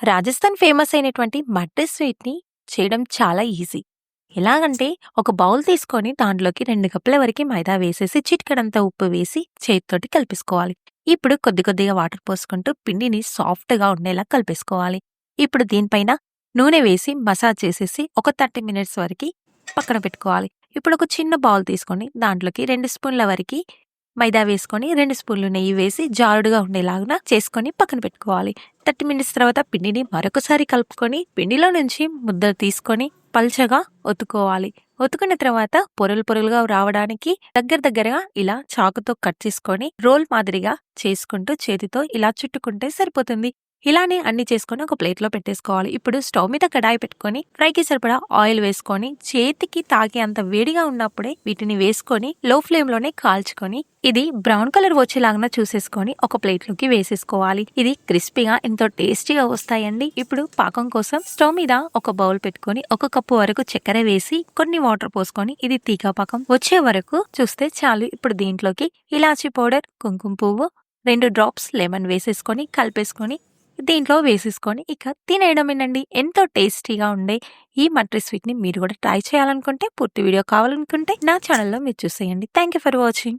Rajasthan famous అయినటువంటి మట్టి స్వీట్‌ని చేయడం చాలా ఈజీ. ఎలాగంటే ఒక బౌల్ తీసుకొని దాంట్లోకి రెండు కప్పుల వరకు మైదా వేసేసి చిటికెడంత ఉప్పు వేసి చేతితోటి కలిపేసుకోవాలి. ఇప్పుడు కొద్ది కొద్దిగా వాటర్ పోసుకుంటూ పిండిని సాఫ్ట్‌గా ఉండేలా కలిపేసుకోవాలి. ఇప్పుడు దీనిపైన నూనె వేసి మసాజ్ చేసేసి ఒక 30 మినిట్స్ వరకు పక్కన పెట్టుకోవాలి. ఇప్పుడు ఒక చిన్న బౌల్ తీసుకొని దాంట్లోకి రెండు స్పూన్ల వరకు మైదా వేసుకొని రెండు స్పూన్లు నెయ్యి వేసి జారుడుగా ఉండేలాగా చేసుకొని పక్కన పెట్టుకోవాలి. 30 మినిట్స్ తర్వాత పిండిని మరొకసారి కలుపుకొని పిండిలో నుంచి ముద్ద తీసుకొని పల్చగా ఒత్తుకోవాలి. ఒత్తుకున్న తర్వాత పొరలు పొరలుగా రావడానికి దగ్గర దగ్గరగా ఇలా చాకుతో కట్ చేసుకొని రోల్ మాదిరిగా చేసుకుంటూ చేతితో ఇలా చుట్టుకుంటే సరిపోతుంది. ఇలానే అన్ని చేసుకొని ఒక ప్లేట్‌లో పెట్టేసుకోవాలి. ఇప్పుడు స్టవ్ మీద కడాయి పెట్టుకొని ఫ్రైకి సరిపడా ఆయిల్ వేసుకొని చేతికి తాకే అంత వేడిగా ఉన్నప్పుడే వీటిని వేసుకొని లో ఫ్లేమ్‌లోనే కాల్చుకొని ఇది బ్రౌన్ కలర్ వచ్చేలాగా చూసేసుకొని ఒక ప్లేట్‌లోకి వేసేసుకోవాలి. ఇది క్రిస్పీగా ఎంతో టేస్టీగా వస్తాయండి. ఇప్పుడు పాకం కోసం స్టవ్ మీద ఒక బౌల్ పెట్టుకొని ఒక కప్పు వరకు చక్కెర వేసి కొన్ని వాటర్ పోసుకొని ఇది తీగా పాకం వచ్చే వరకు చూస్తే చాలు. ఇప్పుడు దీంట్లోకి ఇలాచీ పౌడర్, కుంకుమ పువ్వు, రెండు డ్రాప్స్ లెమన్ వేసేసుకొని కలిపేసుకొని దీంట్లో వేసేసుకొని ఇక తినేయడమేనండి. ఎంతో టేస్టీగా ఉండే ఈ మట్రీ స్వీట్‌ని మీరు కూడా ట్రై చేయాలనుకుంటే పూర్తి వీడియో కావాలనుకుంటే నా ఛానల్లో మీరు చూసేయండి. Thank you for watching.